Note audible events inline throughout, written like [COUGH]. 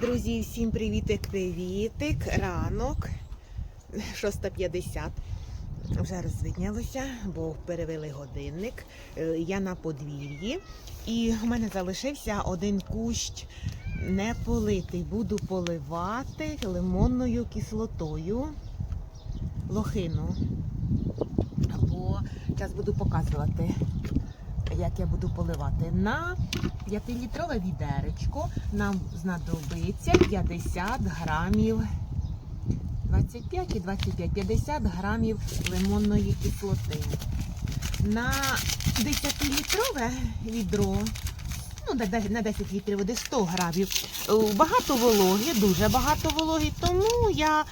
Друзі, всім привітик-привітик. Ранок 6.50. Вже розвиднялося, бо перевели годинник. Е, Я на подвір'ї. І в мене залишився один кущ не политий. Буду поливати лимонною кислотою лохину. Бо зараз буду показувати, як я буду поливати. На 5-літрове відеречко нам знадобиться 50 грамів 25 і 25, 50 грамів лимонної кислоти. На 10-літрове відро, ну, на 10 літрів води 100 грамів. Е, Багато вологи, дуже багато вологи, тому я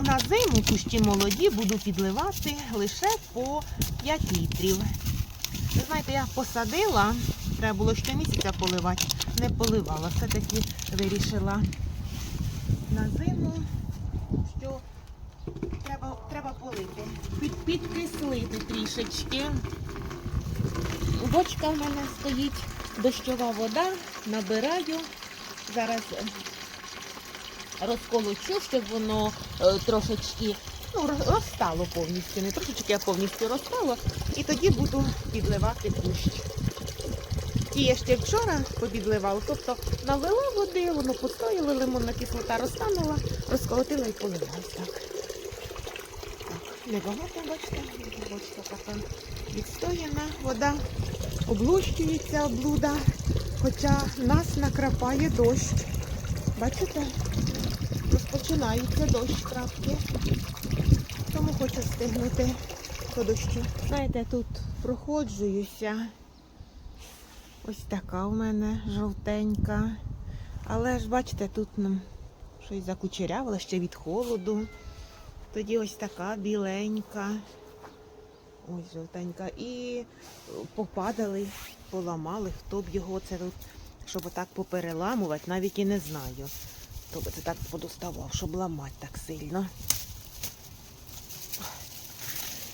на зиму кущі молоді буду підливати лише по 5 літрів. Ви знаєте, я посадила, треба було щомісяця поливати, не поливала. Все-таки вирішила на зиму, що треба, треба полити. Під, підкислити трішечки. Бочка в мене стоїть, дощова вода, набираю. Зараз розколочу, щоб воно е, трошечки ну, розстало повністю, не трошечки, а повністю розстало. І тоді буду підливати кущ. Ті я ще вчора попідливала, тобто налила води, воно постояло, лимонна кислота розтанула, розколотила і так. Так, небагато, бачите, бачите, така відстояна вода, облущується облуда, хоча нас накрапає дощ. Бачите? Розпочинається дощ крапки. Тому хочу встигнути до дощу. Знаєте, тут проходжуюся. Ось така у мене жовтенька. Але ж бачите, тут нам щось закучерявило ще від холоду. Тоді ось така біленька. Ось жовтенька. І попадали, поламали, хто б його це тут, щоб отак попереламувати, навіть і не знаю. Хто би це так подоставав, щоб ламати так сильно.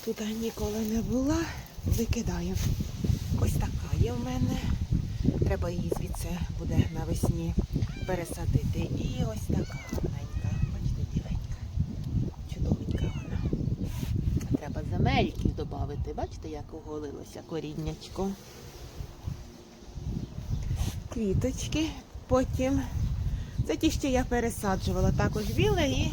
Тут ніколи не була, викидаю. Ось така є в мене. Треба її звідси буде навесні пересадити. І ось така гарненька. Бачите, біленька. Чудовенька вона. Треба земельків додати. Бачите, як оголилося коріннячко. Квіточки. Потім. Це ті, що я пересаджувала. Також біле і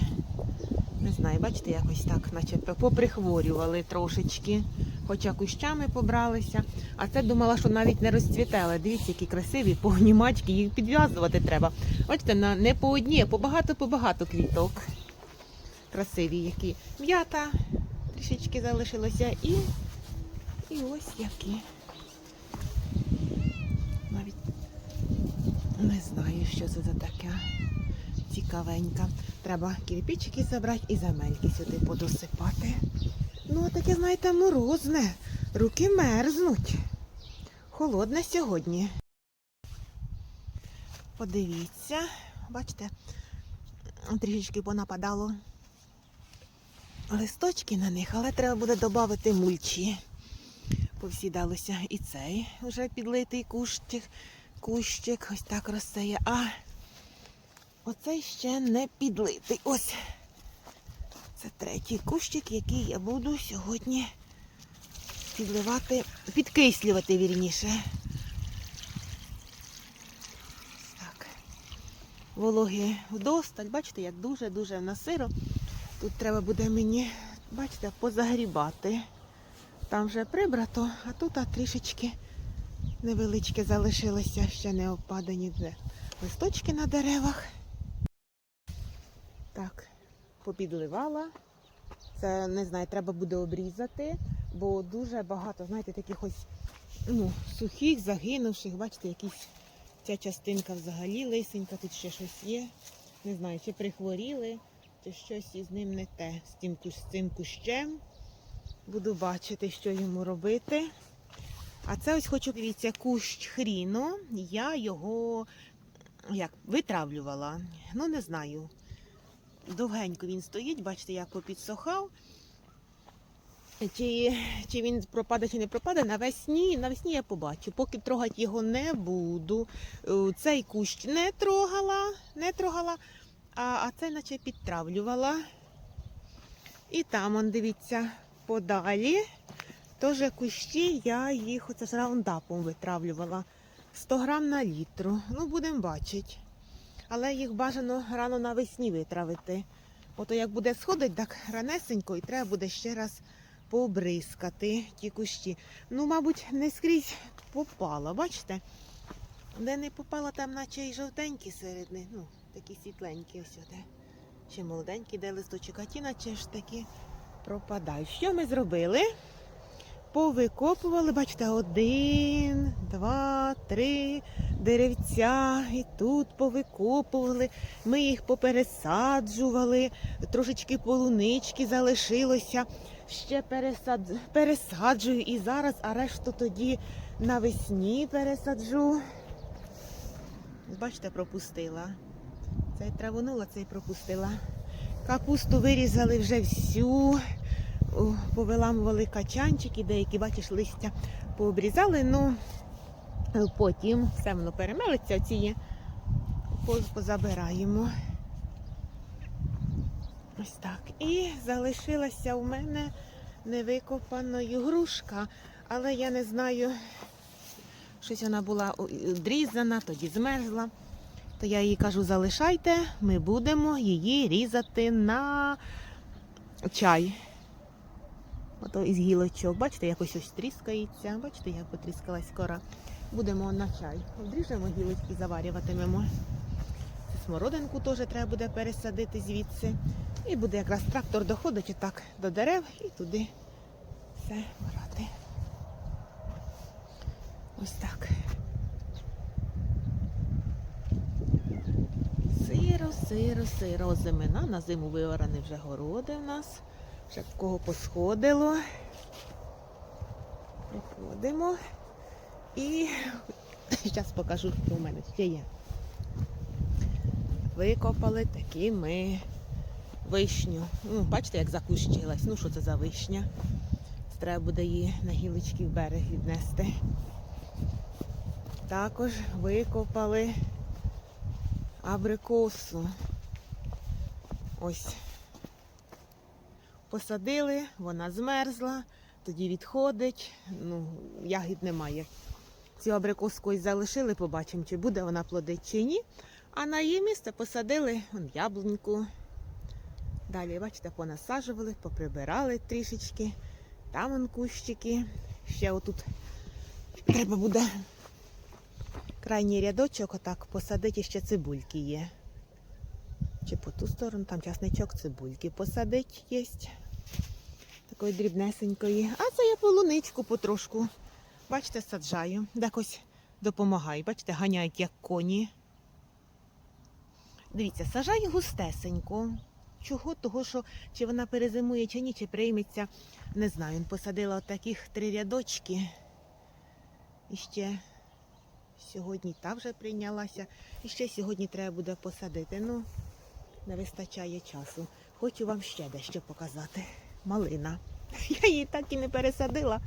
не знаю, бачите, якось так, наче поприхворювали трошечки, хоча кущами побралися. А це думала, що навіть не розцвітали. Дивіться, які красиві, повні мачки, їх підв'язувати треба. Бачите, не по одній, а по багато-побагато квіток. Красиві які. М'ята трішечки залишилося і, і ось які. Навіть не знаю, що це за таке цікавенька. Треба кирпичики забрати і земельки сюди подосипати. Ну, таке, знаєте, морозне. Руки мерзнуть. Холодне сьогодні. Подивіться, бачите, трішечки понападало листочки на них, але треба буде додати мульчі. Повсідалося і цей вже підлитий кущик, кущик, ось так розсеє. А Оцей ще не підлитий. Ось. Це третій кущик, який я буду сьогодні підливати, підкислювати вірніше. Так. Вологи вдосталь. Бачите, як дуже-дуже насиро. Тут треба буде мені, бачите, позагрібати. Там вже прибрато, а тут а, трішечки невеличке залишилося, ще не опадані листочки на деревах. Так, попідливала. Це не знаю, треба буде обрізати, бо дуже багато, знаєте, таких ось ну, сухих, загинувших, бачите, якісь ця частинка взагалі лисенька, тут ще щось є. Не знаю, чи прихворіли, чи щось із ним не те, з тим, з цим кущем. Буду бачити, що йому робити. А це ось хочу, дивіться, кущ хріну. Я його як витравлювала. Ну, не знаю. Довгенько він стоїть, бачите, як попідсохав. Чи, чи він пропаде, чи не пропаде, навесні, навесні я побачу. Поки трогати його не буду. Е, Цей кущ не трогала, не трогала, а, а цей наче підтравлювала. І там, он, дивіться, подалі. Теж кущі, я їх оце з раундапом витравлювала. 100 грам на літру. Ну, будемо бачити. Але їх бажано рано навесні витравити. Ото як буде сходить, так ранесенько, і треба буде ще раз побризкати ті кущі. Ну, мабуть, не скрізь попала, бачите? Де не попала, там наче і жовтенькі серед них. Ну, такі світленькі ось де. Ще молоденькі, де листочок, а ті наче ж такі пропадають. Що ми зробили? Повикопували, бачите, один, два, три деревця. І тут повикопували. Ми їх попересаджували, трошечки полунички залишилося. Ще пересад... пересаджую і зараз, а решту тоді навесні пересаджу. Бачите, пропустила. Цей травонула, цей пропустила. Капусту вирізали вже всю. Повиламували качанчики, деякі, бачиш, листя пообрізали. Ну потім все воно перемелиться, поз- позабираємо. Ось так. І залишилася у мене невикопаною грушка, але я не знаю, щось вона була дрізана, тоді змерзла. То я їй кажу, залишайте, ми будемо її різати на чай. Ото із гілочок. Бачите, якось ось тріскається. Бачите, як потріскалась кора. Будемо на чай. Обріжемо гілочки, заварюватимемо. Смородинку теж треба буде пересадити звідси. І буде якраз трактор доходить отак до дерев і туди все брати. Ось так. Сиро, сиро, сиро. Озимина. На зиму виорані вже городи в нас. Вже в кого посходило. Приходимо. І зараз покажу, що в мене ще є. Викопали такі ми вишню. Ну, бачите, як закущилась. Ну, що це за вишня? Треба буде її на гілочки в берег віднести. Також викопали абрикосу. Ось. Посадили, вона змерзла, тоді відходить, ну, ягід немає. Цю абрикоску ось залишили, побачимо, чи буде вона плодить чи ні. А на її місце посадили вон, яблуньку. Далі, бачите, понасаджували, поприбирали трішечки. Там вон кущики. Ще отут треба буде крайній рядочок отак посадити, ще цибульки є. Чи по ту сторону, там часничок цибульки посадить є. Такої дрібнесенької. А це я полуничку потрошку. Бачите, саджаю. Декось допомагаю. Бачите, ганяють як коні. Дивіться, сажаю густесенько. Чого? Того, що чи вона перезимує, чи ні, чи прийметься. Не знаю. Посадила таких три рядочки. І ще сьогодні та вже прийнялася. І ще сьогодні треба буде посадити. Ну, не вистачає часу. Хочу вам ще дещо показати. Малина. [LAUGHS] Я її так і не пересадила.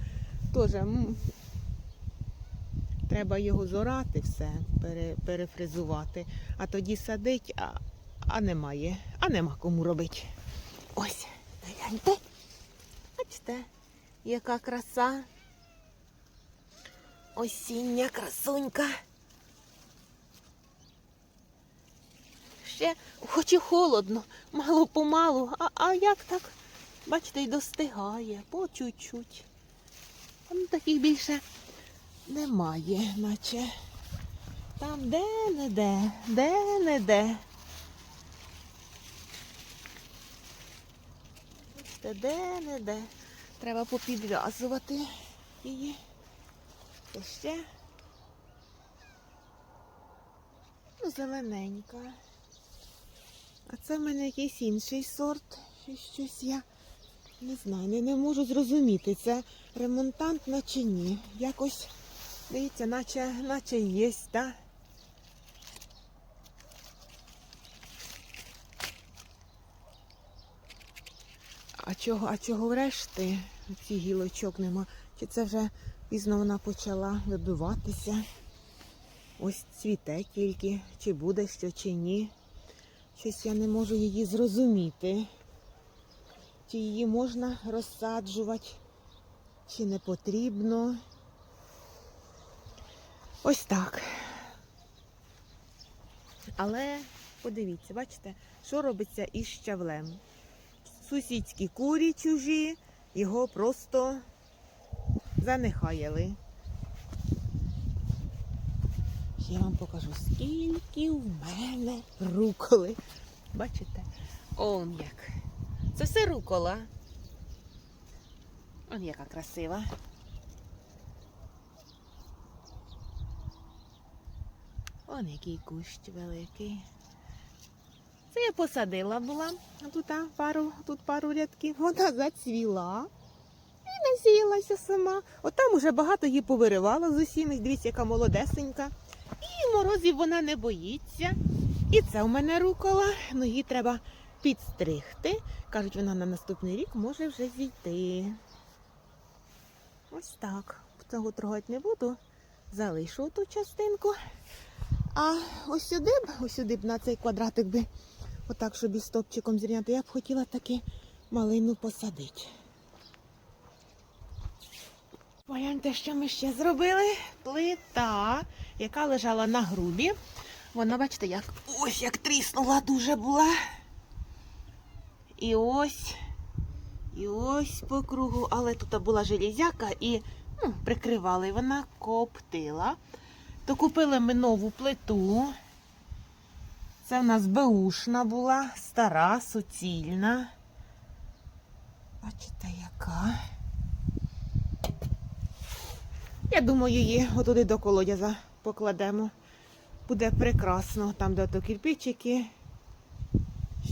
Тоже треба його зорати, все, пере, перефризувати. А тоді садить, а, а немає. А нема кому робити. Ось, гляньте. Бачите, яка краса. Осіння красунька. Ще хоч і холодно, мало помалу, а, а як так? Бачите, й достигає по чуть-чуть. Там таких більше немає, наче. Там де-не-де, де-не-де. Бачите, де-не-де. Треба попідв'язувати її. Це ще. Ну, зелененька. А це в мене якийсь інший сорт. Ще щось я не знаю, не, не можу зрозуміти, це ремонтантна чи ні. Якось, дивіться, наче, наче є, так? А чого, а чого врешті? Ці гілочок нема. Чи це вже пізно вона почала вибиватися? Ось цвіте тільки, чи буде що, чи ні. Щось я не можу її зрозуміти. Чи її можна розсаджувати, чи не потрібно. Ось так. Але подивіться, бачите, що робиться із щавлем. Сусідські курі чужі його просто занехаяли. Я вам покажу, скільки в мене руколи. Бачите? Он як. Це все рукола. Он яка красива. Он який кущ великий. Це я посадила була. Тут пару, тут пару рядків. Вона зацвіла і насіялася сама. От там уже багато її повиривала з усім. Дивіться, яка молодесенька. І морозів вона не боїться. І це у мене рукола. Ну її треба підстригти. Кажуть, вона на наступний рік може вже зійти. Ось так. Цього трогати не буду. Залишу ту частинку. А ось сюди б, ось сюди б на цей квадратик би, отак, щоб із стопчиком зрівняти, я б хотіла таки малину посадити. Погляньте, що ми ще зробили. Плита, яка лежала на грубі. Вона, бачите, як ось як тріснула дуже була. І ось, і ось по кругу, але тут була железяка і ну, прикривали, вона коптила. То купили ми нову плиту. Це в нас беушна була, стара, суцільна. Бачите, яка. Я думаю, її отуди до колодязя покладемо. Буде прекрасно, там де то кирпичики,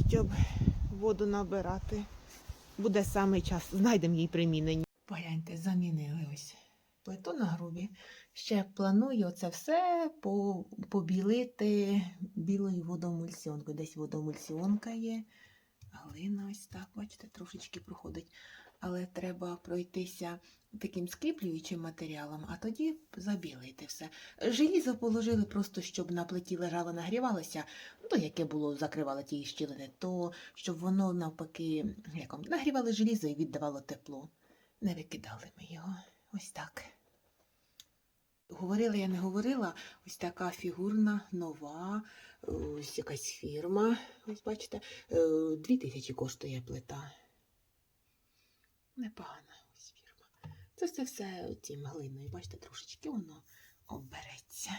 щоб воду набирати. Буде самий час, знайдемо їй примінення. Погляньте, замінили ось плиту на грубі. Ще планую це все побілити білою водоемульсіонкою. Десь водоемульсіонка є. Глина ось так, бачите, трошечки проходить. Але треба пройтися таким скріплюючим матеріалом, а тоді забілити все. Желізо положили просто, щоб на плиті лежало, нагрівалося, ну, то яке було, закривало ті щілини, то щоб воно навпаки як нагрівало желізо і віддавало тепло. Не викидали ми його. Ось так. Говорила, я не говорила, ось така фігурна, нова, ось якась фірма. Ось бачите, е, дві тисячі коштує плита. Непогана ось фірма. Це все все тім глиною. Бачите, трошечки воно обереться.